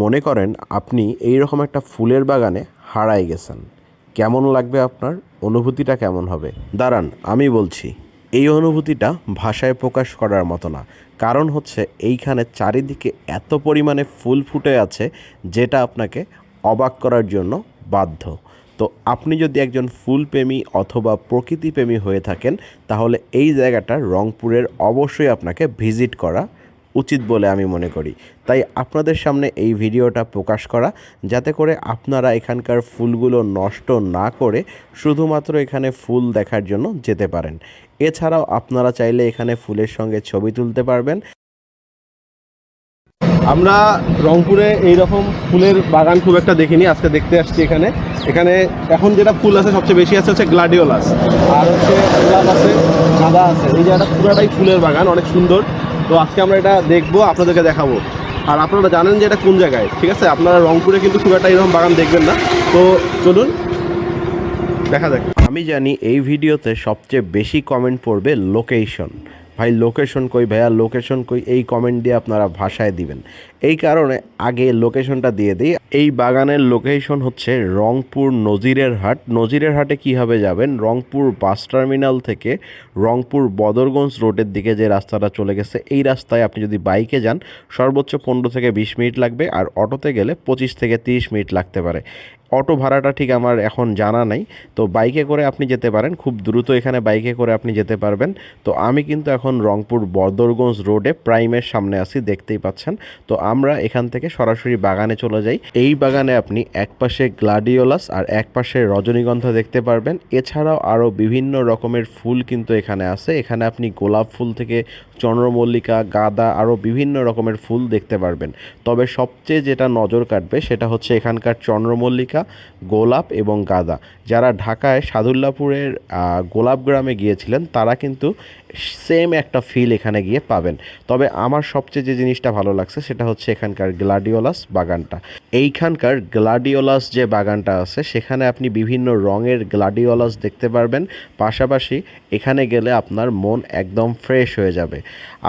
মনে করেন আপনি এই রকম একটা ফুলের বাগানে হারায় গেছেন। কেমন লাগবে আপনার? অনুভূতিটা কেমন হবে? দাঁড়ান, আমি বলছি, এই অনুভূতিটা ভাষায় প্রকাশ করার মতো না। কারণ হচ্ছে এইখানে চারিদিকে এত পরিমাণে ফুল ফুটে আছে যেটা আপনাকে অবাক করার জন্য বাধ্য। তো আপনি যদি একজন ফুলপ্রেমী অথবা প্রকৃতিপ্রেমী হয়ে থাকেন, তাহলে এই জায়গাটা রংপুরের অবশ্যই আপনাকে ভিজিট করা উচিত বলে আমি মনে করি। তাই আপনাদের সামনে এই ভিডিওটা প্রকাশ করা, যাতে করে আপনারা এখানকার ফুলগুলো নষ্ট না করে শুধুমাত্র এখানে ফুল দেখার জন্য যেতে পারেন। এছাড়াও আপনারা চাইলে এখানে ফুলের সঙ্গে ছবি তুলতে পারবেন। আমরা রংপুরে এই রকম ফুলের বাগান খুব একটা দেখিনি, আজকে দেখতে আসছি এখানে। এখানে এখন যেটা ফুল আছে সবচেয়ে বেশি আছে হচ্ছে গ্লাডিওলাস। আর হচ্ছে গোলাপ আছে গাঁদা আছে। এই জায়গাটা পুরোটাই ফুলের বাগান, অনেক সুন্দর। তো আজকে আমরা এটা দেখব, আপনাদেরকে দেখাবো। আর আপনারা জানেন যে এটা কোন জায়গায়, ঠিক আছে? আপনারা রংপুরে কিন্তু খুব একটা এরকম বাগান দেখবেন না। তো চলুন, দেখা যাক। আমি জানি এই ভিডিওতে সবচেয়ে বেশি কমেন্ট পড়বে লোকেশন ভাই লোকেশন কই ভাইয়া? লোকেশন কই? এই কমেন্ট দিয়ে আপনারা ভাষায় দিবেন। এই কারণে আগে লোকেশনটা দিয়ে দিই। এই বাগানের লোকেশন হচ্ছে রংপুর নজিরের হাট। নজিরের হাটে কীভাবে যাবেন? রংপুর বাস টার্মিনাল থেকে রংপুর বদরগঞ্জ রোডের দিকে যে রাস্তাটা চলে গেছে, এই রাস্তায় আপনি যদি বাইকে যান, সর্বোচ্চ পনেরো থেকে বিশ মিনিট লাগবে। আর অটোতে গেলে পঁচিশ থেকে তিরিশ মিনিট লাগতে পারে। অটো ভাড়াটা ঠিক আমার এখন জানা নাই। তো বাইকে করে আপনি যেতে পারেন, খুব দ্রুত এখানে বাইকে করে আপনি যেতে পারবেন। তো আমি কিন্তু এখন রংপুর বদরগঞ্জ রোডে প্রাইমের সামনে আছি, দেখতেই পাচ্ছেন। তো আমরা এখান থেকে সরাসরি বাগানে চলে যাই। এই বাগানে আপনি এক পাশে গ্লাডিওলাস আর এক পাশে রজনীগন্ধা দেখতে পারবেন। এছাড়াও আরও বিভিন্ন রকমের ফুল কিন্তু এখানে আছে। এখানে আপনি গোলাপ ফুল থেকে চন্দ্রমল্লিকা, গাঁদা আরও বিভিন্ন রকমের ফুল দেখতে পারবেন। তবে সবচেয়ে যেটা নজর কাটবে সেটা হচ্ছে এখানকার চন্দ্রমল্লিকা গোলাপ এবং গাঁদা। যারা ঢাকায় সাদুল্লাপুরের গোলাপ গ্রামে গিয়েছিলেন, তারা কিন্তু সেম একটা ফিল এখানে গিয়ে পাবেন। তবে আমার সবচেয়ে যে জিনিসটা ভালো লাগছে, সেটা হচ্ছে এখানকার গ্লাডিওলাস বাগানটা। এইখানকার গ্লাডিওলাস যে বাগানটা আছে, সেখানে আপনি বিভিন্ন রঙের গ্লাডিওলাস দেখতে পারবেন। পাশাপাশি এখানে গেলে আপনার মন একদম ফ্রেশ হয়ে যাবে।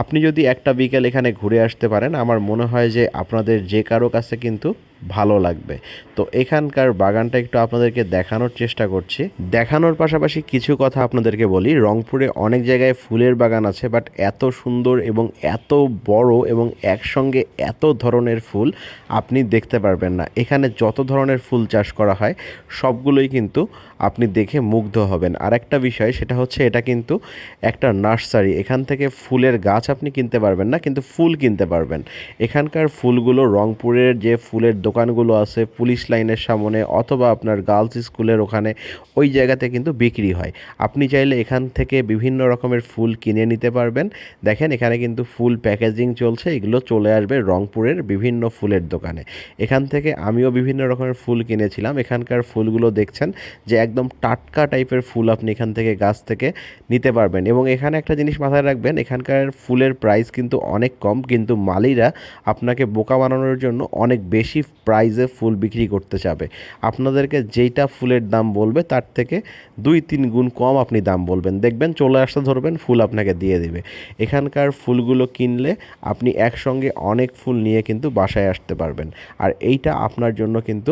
আপনি যদি একটা বিকেল এখানে ঘুরে আসতে পারেন, আমার মনে হয় যে আপনাদের যে কারও কাছে কিন্তু ভালো লাগবে। তো এখানকার বাগানটা একটু আপনাদেরকে দেখানোর চেষ্টা করছি। দেখানোর পাশাপাশি কিছু কথা আপনাদেরকে বলি। রংপুরে অনেক জায়গায় ফুলের বাগান আছে বাট এত সুন্দর এবং এত বড় এবং একসঙ্গে এত ধরনের ফুল আপনি দেখতে পারবেন না। এখানে যত ধরনের ফুল চাষ করা হয়, সবগুলোই কিন্তু আপনি দেখে মুগ্ধ হবেন। আর একটা বিষয়, সেটা হচ্ছে এটা কিন্তু একটা নার্সারি। এখান থেকে ফুলের গাছ আপনি কিনতে পারবেন না, কিন্তু ফুল কিনতে পারবেন। এখানকার ফুলগুলো রংপুরের যে ফুলের দোকানগুলো আছে, পুলিশ লাইনের সামনে অথবা আপনার গার্লস স্কুলের ওখানে, ওই জায়গাতে কিন্তু বিক্রি হয়। আপনি চাইলে এখান থেকে বিভিন্ন রকমের ফুল কিনে নিতে পারবেন। দেখেন, এখানে কিন্তু ফুল প্যাকেজিং চলছে, এগুলো চলে আসবে রংপুরের বিভিন্ন ফুলের দোকানে। এখান থেকে আমিও বিভিন্ন রকমের ফুল কিনেছিলাম। এখানকার ফুলগুলো দেখছেন যে একদম টাটকা টাইপের ফুল আপনি এখান থেকে গাছ থেকে নিতে পারবেন। এবং এখানে একটা জিনিস মাথায় রাখবেন, এখানকার ফুলের প্রাইস কিন্তু অনেক কম, কিন্তু মালিরা আপনাকে বোকা বানানোর জন্য অনেক বেশি প্রাইসে ফুল বিক্রি করতে চাবে। আপনাদেরকে যেইটা ফুলের দাম বলবে, তার থেকে দুই তিন গুণ কম আপনি দাম বলবেন। দেখবেন চলে আসতে ধরবেন, ফুল আপনাকে দিয়ে দেবে। এখানকার ফুলগুলো কিনলে আপনি একসঙ্গে অনেক ফুল নিয়ে কিন্তু বাসায় আসতে পারবেন। আর এইটা আপনার জন্য কিন্তু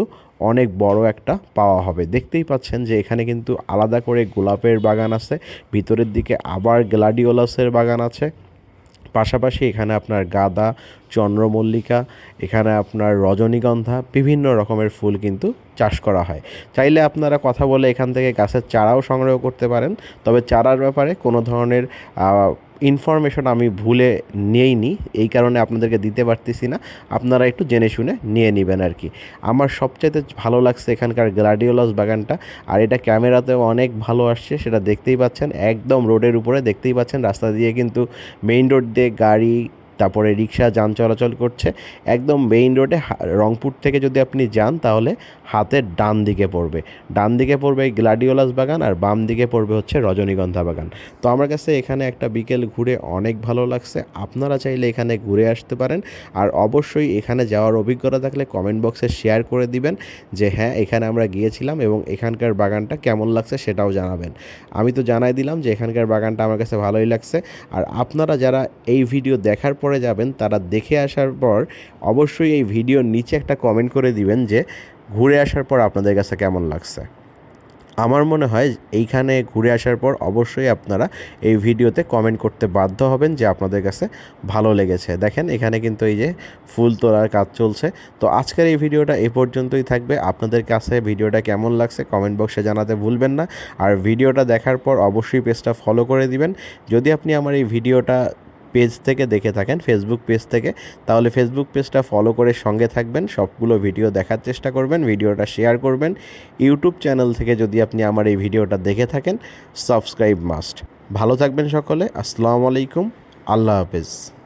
অনেক বড় একটা পাওয়া হবে। দেখতেই পাচ্ছেন যে এখানে কিন্তু আলাদা করে গোলাপের বাগান আছে, ভিতরের দিকে আবার গ্লাডিওলাসের বাগান আছে। পাশাপাশি এখানে আপনার গাঁদা, চন্দ্রমল্লিকা, এখানে আপনার রজনীগন্ধা, বিভিন্ন রকমের ফুল কিন্তু চাষ করা হয়। চাইলে আপনারা কথা বলে এখান থেকে গাছের চারাও সংগ্রহ করতে পারেন। তবে চারার ব্যাপারে কোনো ধরনের ইনফরমেশন আমি ভুলে নিয়েইনি এই কারণে আপনাদেরকে দিতে পারতেছি না। আপনারা একটু জেনে শুনে নিয়ে নেবেন আর কি। আমার সবচাইতে ভালো লাগছে এখানকার গ্লাডিওলাস বাগানটা, আর এটা ক্যামেরাতেও অনেক ভালো আসছে, সেটা দেখতেই পাচ্ছেন। একদম রোডের উপরে দেখতেই পাচ্ছেন, রাস্তা দিয়ে কিন্তু মেইন রোড দিয়ে গাড়ি তারপরে রিক্সা যান চলাচল করছে। একদম মেইন রোডে রংপুর থেকে যদি আপনি যান তাহলে হাতের ডান দিকে পড়বে। ডান দিকে পড়বে গ্লাডিওলাস বাগান আর বাম দিকে পড়বে হচ্ছে রজনীগন্ধা বাগান। তো আমার কাছে এখানে একটা বিকেল ঘুরে অনেক ভালো লাগছে। আপনারা চাইলে এখানে ঘুরে আসতে পারেন। আর অবশ্যই এখানে যাওয়ার অভিজ্ঞতা থাকলে কমেন্ট বক্সে শেয়ার করে দিবেন যে হ্যাঁ এখানে আমরা গিয়েছিলাম এবং এখানকার বাগানটা কেমন লাগছে সেটাও জানাবেন। আমি তো জানাই দিলাম যে এখানকার বাগানটা আমার কাছে ভালোই লাগছে। আর আপনারা যারা এই ভিডিও দেখার পরে পরে যাবেন, তারা দেখে আসার পর অবশ্যই এই ভিডিওর নিচে একটা কমেন্ট করে দিবেন যে, ঘুরে আসার পর আপনাদের কাছে কেমন লাগছে। আমার মনে হয় এইখানে ঘুরে আসার পর অবশ্যই আপনারা এই ভিডিওতে কমেন্ট করতে বাধ্য হবেন যে আপনাদের কাছে ভালো লেগেছে। দেখেন, এখানে কিন্তু এই যে ফুল তোলার কাজ চলছে। তো আজকের এই ভিডিওটা এ পর্যন্তই থাকবে। আপনাদের কাছে ভিডিওটা কেমন লাগছে কমেন্ট বক্সে জানাতে ভুলবেন না। আর ভিডিওটা দেখার পর অবশ্যই পেজটা ফলো করে দিবেন। যদি আপনি আমার এই ভিডিওটা পেজ থেকে দেখে থাকেন ফেসবুক পেজ থেকে। তাহলে ফেসবুক পেজটা ফলো করে সঙ্গে থাকবেন, সবগুলো ভিডিও দেখার চেষ্টা করবেন ভিডিওটা শেয়ার করবেন। ইউটিউব চ্যানেল থেকে যদি আপনি আমার এই ভিডিওটা দেখে থাকেন সাবস্ক্রাইব মাস্ট ভালো থাকবেন সকলে, আসসালামু আলাইকুম, আল্লাহ হাফেজ।